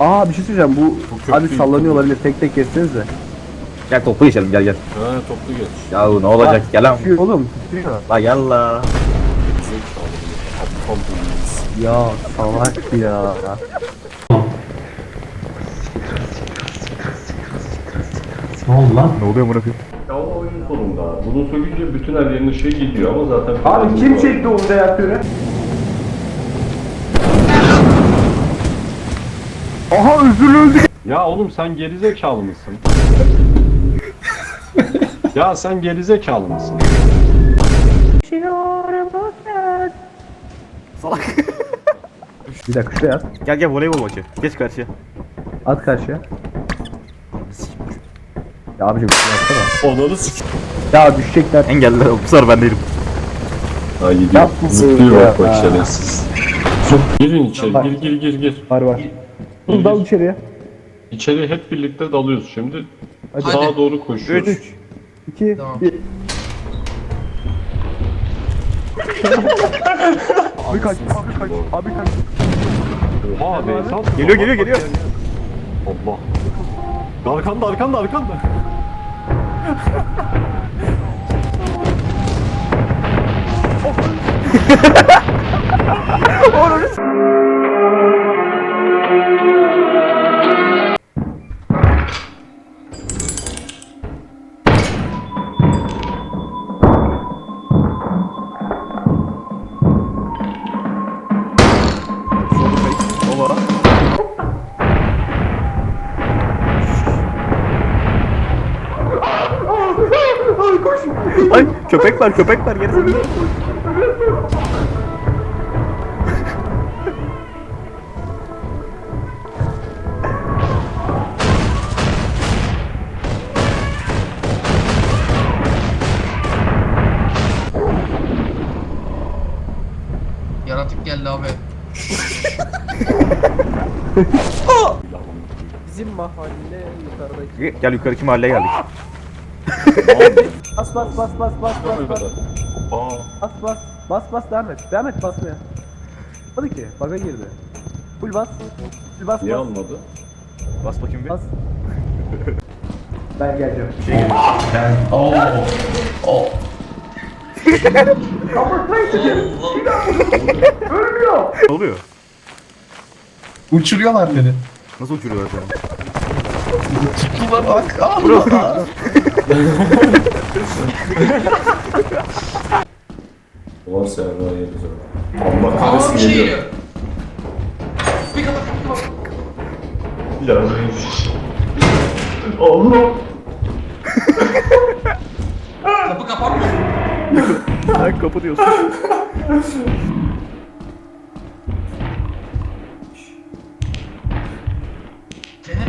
Aa bir şey söyleyeceğim bu kötü abi değil. sallanıyor olabilir tek tek kesseniz de. Gel toplu geçelim gel gel. Ha toplu geç. Ya ne olacak gel lan. Titriyor oğlum titriyor. La gel la. Aptal. Ya salak ya. Ne oldu lan? Ne oluyor bırakayım? Ya o oyun sonunda. Bunu sökünce bütün her yerine şey gidiyor ama zaten... Abi kim çekti onu reaktörü? Aha özür öldü. Ya oğlum sen gerizekalı mısın? ya sen gerizekalı mısın? Bir dakika şuraya at. Gel gel voleybol maçı. Geç karşıya. At karşıya. Ya abicim bir şey yapsana. Onları s*** Ya düşecekler. Engeller bu sefer ben değilim. Ha gidiyor. Yapma Zıplıyor ya. bak bak şerefsiz. Girin içeri gir gir gir gir. Var var. Dur dal içeriye. İçeri hep birlikte dalıyoruz şimdi. Hadi. Sağa doğru koşuyoruz. 3 2 Tamam. 1 Abi kaç, abi kaç, abi kaç. Oha abi esas. Geliyor, geliyor, geliyor. Allah. Arkanda arkanda arkanda. Ay köpek var köpek var geri Yaratık geldi abi. Bizim mahalle yukarıdaki. Gel yukarıki mahalleye geldik. Bas bas bas bas bas bas bas? Aa. bas bas bas bas devam et. Devam et basmaya. Hadi ki baga girdi. Full bas. Full bas Niye bas. almadı? Bas bakayım bir. Bas. ben geleceğim. Şey geliyor. Oo. Oo. Ne oluyor? Uçuruyorlar beni. Nasıl uçuruyorlar seni? Tuttular bak. Allah. Ulan Serra yeriz Allah Aa kahretsin bir şey geliyor. geliyor. Bir kapat bir kapat. Ya Allah. Kapı kapanmıyor. Sen kapı diyorsun. Fener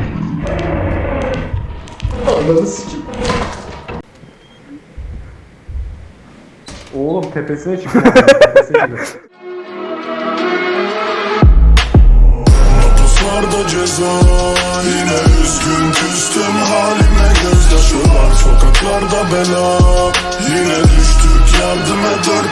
Ananı sikim. Oğlum tepesine çıkıyor. tepesine çıkıyor. Puslarda ceza Yine üzgün küstüm halime Gözyaşı var sokaklarda bela Yine düştük yardım et dört